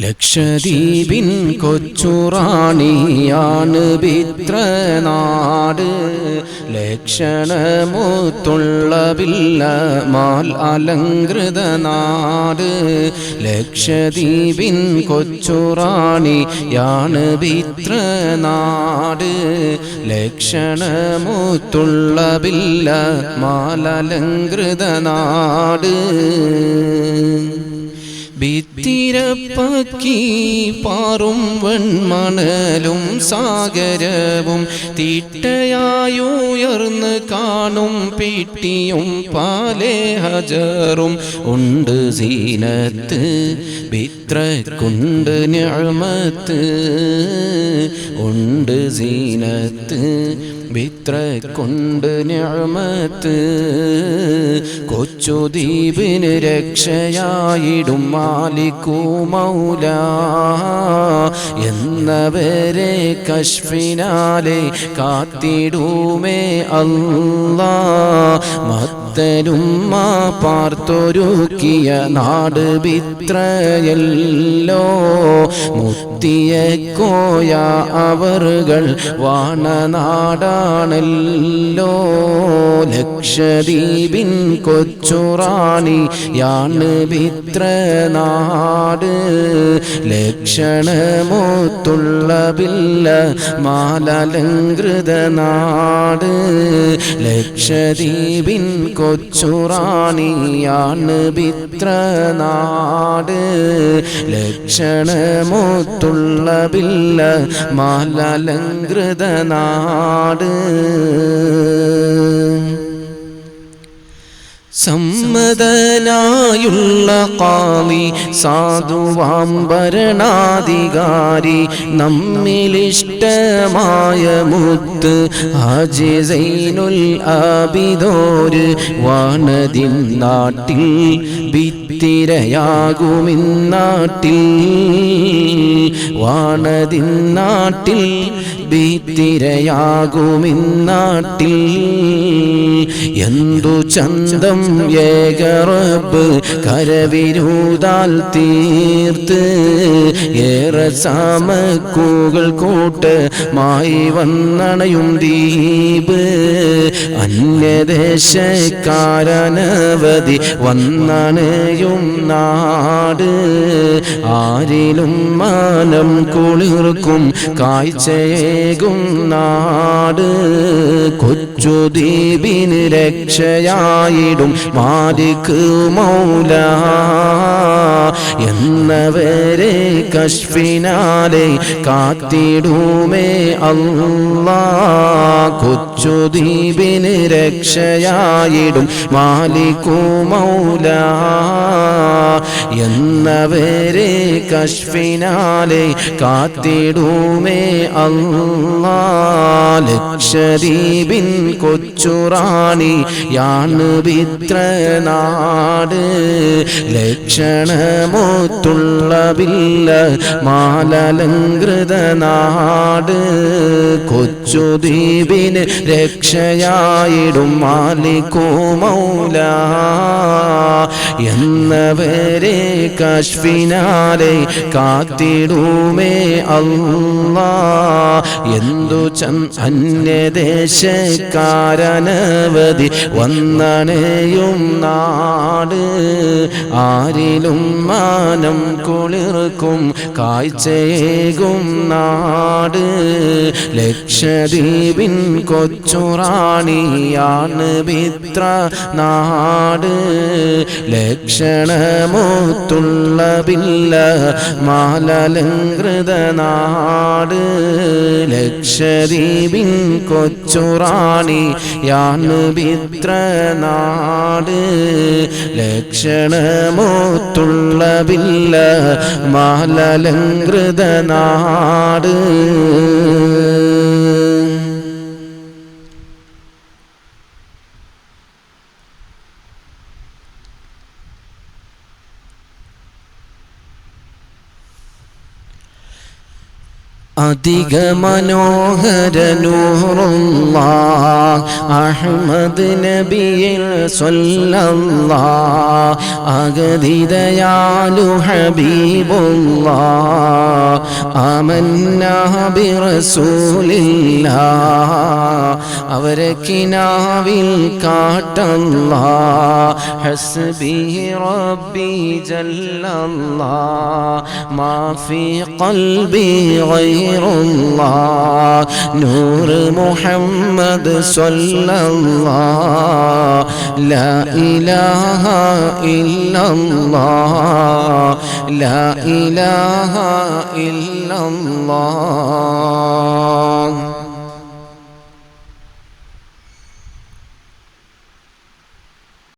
ലക്ഷദ്വീപിൻ കൊച്ചുറാണിയാണ് പിത്രനാട്. ലക്ഷണമൂത്തുള്ള ബില്ല മാൽ അലങ്കൃത നാട്. ലക്ഷദ്വീപിൻ കൊച്ചുറാണിയാണ് പിത്രനാട്. ലക്ഷണമൂത്തുള്ള ബില്ല മാലലങ്കൃത നാട്. ഭിത്തിരപ്പക്കി പാറും വൺമണലും സാഗരവും തീട്ടയായുയർന്ന് കാണും പിട്ടിയും പാലേ ഹജറും. ഉണ്ട് സീനത്ത് ഭിത്രക്കുണ്ട് ഞാമത്ത് ഉണ്ട് സീനത്ത് ഭിത്രക്കുണ്ട് ഞാമത്ത്. കൊച്ചു ദ്വീപിന് രക്ഷയായിടും മാലിക്കൂ മൗല. എന്നവരെ കശ്ഫിനാലെ കാത്തിടൂമേ അല്ലാ. മത്തനും മാ പാർത്തൊരുക്കിയ നാട് വിത്രയല്ലോ. മുത്തിയ കോയ അവറുകൾ വാണനാടാണല്ലോ ലക്ഷദ്വീപിൻ കൊച്ചുറാണി യാണ് വിത്രനാട് ലക്ഷണമൂത്തുള്ള ബില്ല മാലലങ്കൃത നാട്. ലക്ഷദ്വീപിൻ കൊച്ചുറാണിയാണ് പിത്രനാട്. ലക്ഷണമൂത്തുള്ള ബില്ല മാലലങ്കൃത നാട് സമ്മതനായുള്ള കാളി സാധുവാം ഭരണാധികാരി നമ്മിലിഷ്ടമായ മുത്ത് ഹാജി സൈനുൽ ആബിദോര് വാണതിൻ നാട്ടിൽ ഭിത്തിരയാകുമിന്നാട്ടിൽ വാണതിൻ നാട്ടിൽ ഭിത്തിരയാകുമിന്നാട്ടിൽ എന്തു ചന്തം ഏകറബ് കരവിരൂതാൽ തീർത്ത് ഏറെ സാമക്കൂകൾ കൂട്ട് മായി വന്നണയും ദീപ് അന്യദേശക്കാരനവധി വന്നണയും നാട് ആരിലും മാനം കുളിർക്കും കാഴ്ചയേകും നാട് കൊച്ചുദ്വീപിന് രക്ഷയായിടും മാലിക് മൗല. എന്നവരെ കശ്ഫിനാലെ കാത്തിടുമേ അല്ലാ. കൊച്ചുദ്വീപിന് രക്ഷയായിടും മാലിക്കു മൗല. എന്നവരെ കശ്ഫിനാലെ കാത്തിടുമേ അല്ലാ. ലക്ഷദ്വീപിൻ കൊച്ചുറാണി യാണ് വിത്രനാട് ലക്ഷണമൂത്തുള്ള ബില്ല മാലലങ്കൃത നാട്. കൊച്ചുദ്വീപിന് രക്ഷയായിടും മാലിക്കോമൗല എന്നവരെ കശ്വിനാലെ കാത്തിടുമേ അല്ലാ. എന്തു അന്യദേശക്കാരനവധി വന്നണയും നാട്. ആരിലും മാനം കുളിർക്കും കാഴ്ചയേകും നാട്. ലക്ഷദ്വീപിൻ കൊച്ചുറാണിയാണ് മിത്ര നാട്. ലക്ഷണമൂത്തുള്ള പില്ല മാലലങ്കൃത നാട്. ലക്ഷദ്വീപിൻ കൊച്ചുറാണി യാണു ഭിത്ര നാട്. ലക്ഷണമൂത്തുള്ള ബില്ല മാലലങ്കൃത നാട്. അധിക മനോഹര നൂറുള്ള അഹമ്മദ് നബിയിൽ സ്വല്ലല്ലാ അഗതിദയാലു ഹബീബുള്ള ആമന്നാ ബിറസൂലില്ലാ അവരെ കിനാവിൽ കാട്ടല്ല ഹസ്ബി റബ്ബി ജല്ലല്ലാ غير الله. نور محمد صلى الله. لا إله إلا الله. لا إله إلا الله.